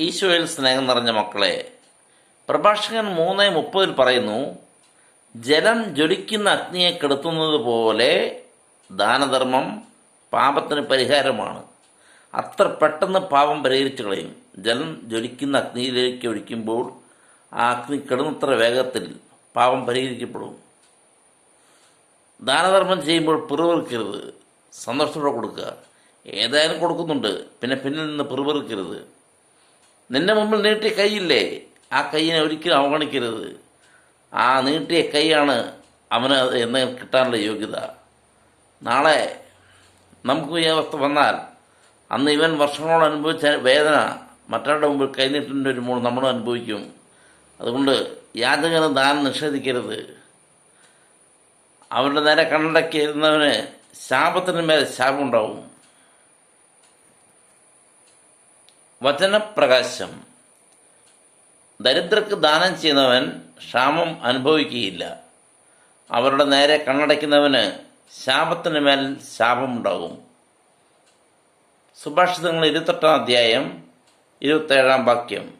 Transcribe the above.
ഈശോയിൽ സ്നേഹം നിറഞ്ഞ മക്കളെ പ്രഭാഷകൻ മൂന്ന് മുപ്പതിൽ പറയുന്നു ജലം ജ്വലിക്കുന്ന അഗ്നിയെ കെടുത്തുന്നത് പോലെ ദാനധർമ്മം പാപത്തിന് പരിഹാരമാണ്. അത്ര പെട്ടെന്ന് പാപം പരിഹരിച്ചു കളയും. ജലം ജ്വലിക്കുന്ന അഗ്നിയിലേക്ക് ഒഴിക്കുമ്പോൾ ആ അഗ്നി കെടുന്നത്ര വേഗത്തിൽ പാപം പരിഹരിക്കപ്പെടും. ദാനധർമ്മം ചെയ്യുമ്പോൾ പിറുവിറുക്കരുത് സന്തോഷത്തോടെ കൊടുക്കുക. ഏതായാലും കൊടുക്കുന്നുണ്ട്. പിന്നെ പിന്നിൽ നിന്ന് പിറുവിറുക്കരുത് നിന്റെ മുമ്പിൽ നീട്ടിയ കൈയില്ലേ? ആ കൈയിനെ ഒരിക്കലും അവഗണിക്കരുത്. ആ നീട്ടിയ കൈയാണ് അവന് എന്നെ കിട്ടാനുള്ള യോഗ്യത. നാളെ നമുക്ക് ഈ അവസ്ഥ വന്നാൽ അന്ന് ഇവൻ വർഷങ്ങളോട് അനുഭവിച്ച വേദന മറ്റവരുടെ മുമ്പിൽ കൈനീട്ടേണ്ടി വരുമ്പോൾ നമ്മളും അനുഭവിക്കും. അതുകൊണ്ട് യാചകന് ദാനം നിഷേധിക്കരുത്. അവരുടെ നേരെ കണ്ണടക്കിയിരുന്നവന് ശാപത്തിന് മേലെ ശാപമുണ്ടാവും. വചനപ്രകാശം. ദരിദ്രർക്ക് ദാനം ചെയ്യുന്നവൻ ക്ഷാമം അനുഭവിക്കുകയില്ല. അവരുടെ നേരെ കണ്ണടയ്ക്കുന്നവന് ശാപത്തിന് മേൽ ശാപമുണ്ടാകും. സുഭാഷിതങ്ങൾ ഇരുപത്തെട്ടാം അധ്യായം ഇരുപത്തേഴാം വാക്യം.